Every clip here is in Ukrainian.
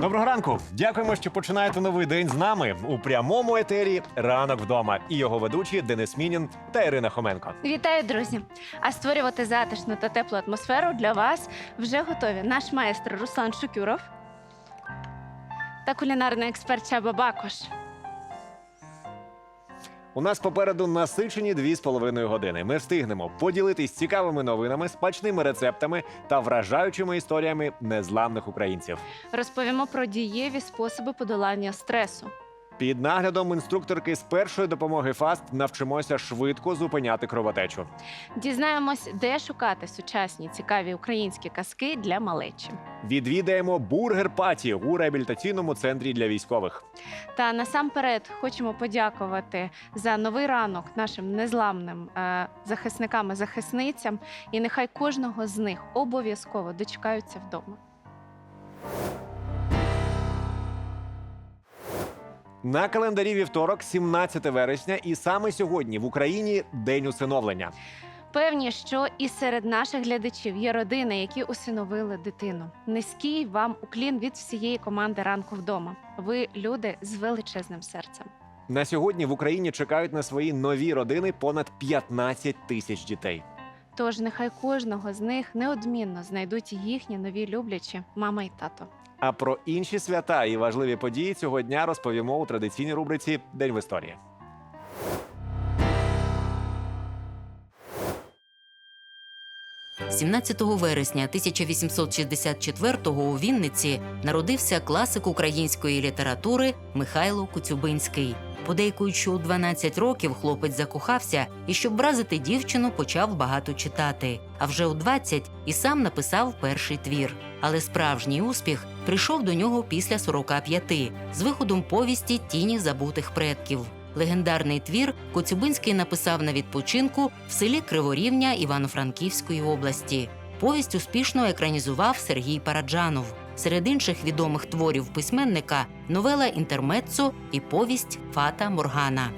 Доброго ранку! Дякуємо, що починаєте новий день з нами у прямому етері Ранок вдома і його ведучі Денис Мінін та Ірина Хоменко. Вітаю, друзі! А створювати затишну та теплу атмосферу для вас вже готові наш майстер Руслан Шукюров та кулінарний експерт Чаба Бакош. У нас попереду насичені дві з половиною години. Ми встигнемо поділитись цікавими новинами, смачними рецептами та вражаючими історіями незламних українців. Розповімо про дієві способи подолання стресу. Під наглядом інструкторки з першої допомоги ФАСТ навчимося швидко зупиняти кровотечу. Дізнаємось, де шукати сучасні цікаві українські казки для малечі. Відвідаємо бургер паті у реабілітаційному центрі для військових. Та насамперед хочемо подякувати за новий ранок нашим незламним е, захисникам і захисницям. І нехай кожного з них обов'язково дочекаються вдома. На календарі вівторок, 17 вересня, і саме сьогодні в Україні день усиновлення. Певні, що і серед наших глядачів є родини, які усиновили дитину. Низький вам уклін від всієї команди ранку вдома. Ви люди з величезним серцем. На сьогодні в Україні чекають на свої нові родини понад 15 тисяч дітей. Тож нехай кожного з них неодмінно знайдуть їхні нові люблячі мама і тато. А про інші свята і важливі події цього дня розповімо у традиційній рубриці День в історії. – 17 вересня 1864-го у Вінниці народився класик української літератури Михайло Коцюбинський. Подейкують, що у 12 років хлопець закохався і, щоб вразити дівчину, почав багато читати. А вже у 20 і сам написав перший твір. Але справжній успіх прийшов до нього після 45 з виходом повісті Тіні забутих предків. Легендарний твір Коцюбинський написав на відпочинку в селі Криворівня Івано-Франківської області. Повість успішно екранізував Сергій Параджанов. Серед інших відомих творів письменника новела Інтермеццо і повість Фата Моргана.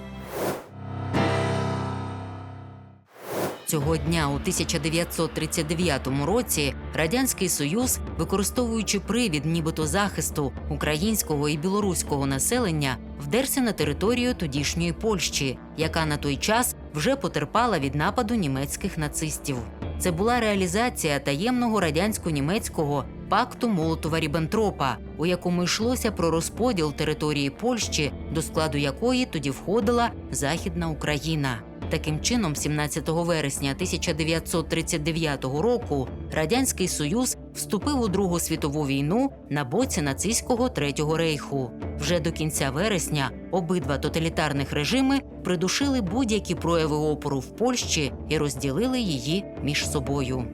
Цього дня у 1939 році радянський союз, використовуючи привід, нібито захисту українського і білоруського населення, вдерся на територію тодішньої Польщі, яка на той час вже потерпала від нападу німецьких нацистів. Це була реалізація таємного радянсько-німецького пакту Молотова Ріббентропа, у якому йшлося про розподіл території Польщі, до складу якої тоді входила Західна Україна. Таким чином, 17 вересня 1939 року Радянський Союз вступив у Другу світову війну на боці нацистського Третього рейху. Вже до кінця вересня обидва тоталітарних режими придушили будь-які прояви опору в Польщі і розділили її між собою.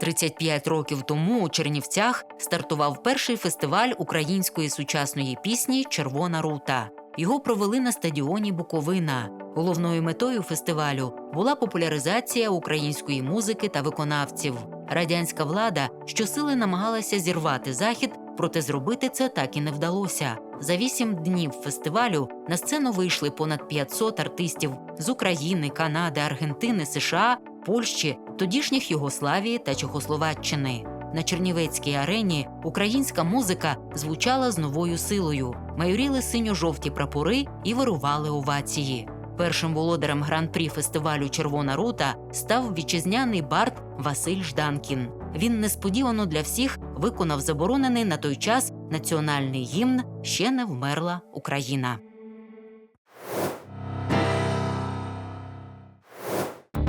35 років тому у Чернівцях стартував перший фестиваль української сучасної пісні Червона рута. Його провели на стадіоні Буковина. Головною метою фестивалю була популяризація української музики та виконавців. Радянська влада щосили намагалася зірвати захід, проте зробити це так і не вдалося. За вісім днів фестивалю на сцену вийшли понад 500 артистів з України, Канади, Аргентини, США, Польщі, тодішніх Югославії та Чехословаччини. На Чернівецькій арені українська музика звучала з новою силою, майоріли синьо-жовті прапори і вирували овації. Першим володарем гран-прі фестивалю Червона рута став вітчизняний бард Василь Жданкін. Він несподівано для всіх виконав заборонений на той час національний гімн Ще не вмерла Україна.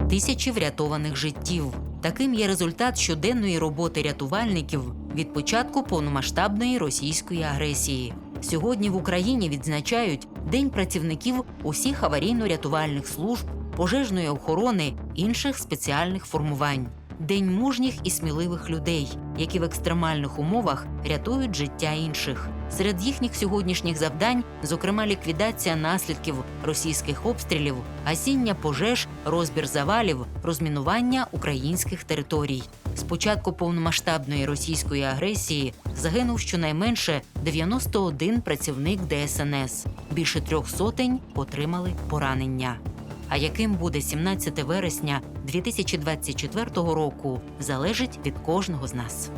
Тисячі врятованих життів. Таким є результат щоденної роботи рятувальників від початку повномасштабної російської агресії. Сьогодні в Україні відзначають День працівників усіх аварійно-рятувальних служб, пожежної охорони, інших спеціальних формувань. День мужніх і сміливих людей, які в екстремальних умовах рятують життя інших. Серед їхніх сьогоднішніх завдань, зокрема, ліквідація наслідків російських обстрілів, гасіння пожеж, розбір завалів, розмінування українських територій. З початку повномасштабної російської агресії загинув щонайменше 91 працівник ДСНС. Більше трьох сотень отримали поранення. А яким буде 17 вересня 2024 року, залежить від кожного з нас.